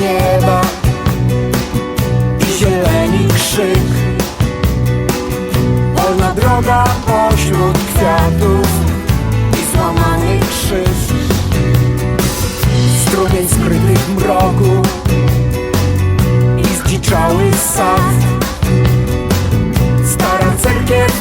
nieba I zieleni krzyk. Polna droga pośród kwiatów I złamany krzyż. Strumień skrytych mroku I zdziczały sad. Stara cerkiew